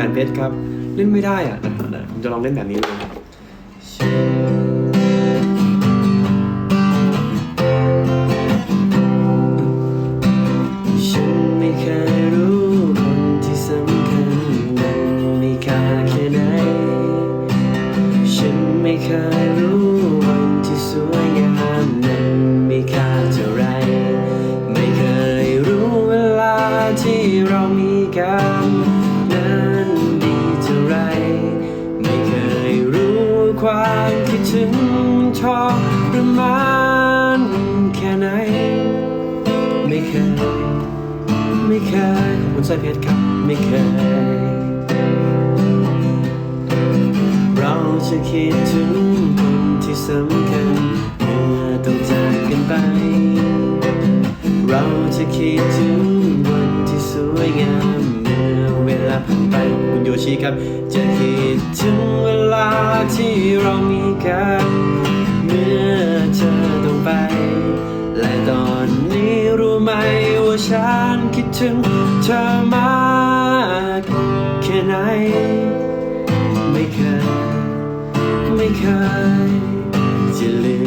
หวนเพชรครับ เล่นไม่ได้อะเดี๋ยวเดี๋ยวผมจะลองเล่นแบบนี้ดูนไม่เลยไม่เคยรู้ ความคิดถึงทรมานแค่ไหน ไม่เคย ไม่เคย ขอบคุณสร้อยเพชรครับ ไม่เคย เราจะคิดถึงคนที่สำคัญเมื่อต้องจากกันไป เราจะคิดถึง คุณโยชิครับ จะคิดถึงเวลาที่เรามีกันเมื่อเธอต้องไป และตอนนี้รู้ไหมว่าฉันคิดถึงเธอมากแค่ไหน ไม่เคย ไม่เคยจะลื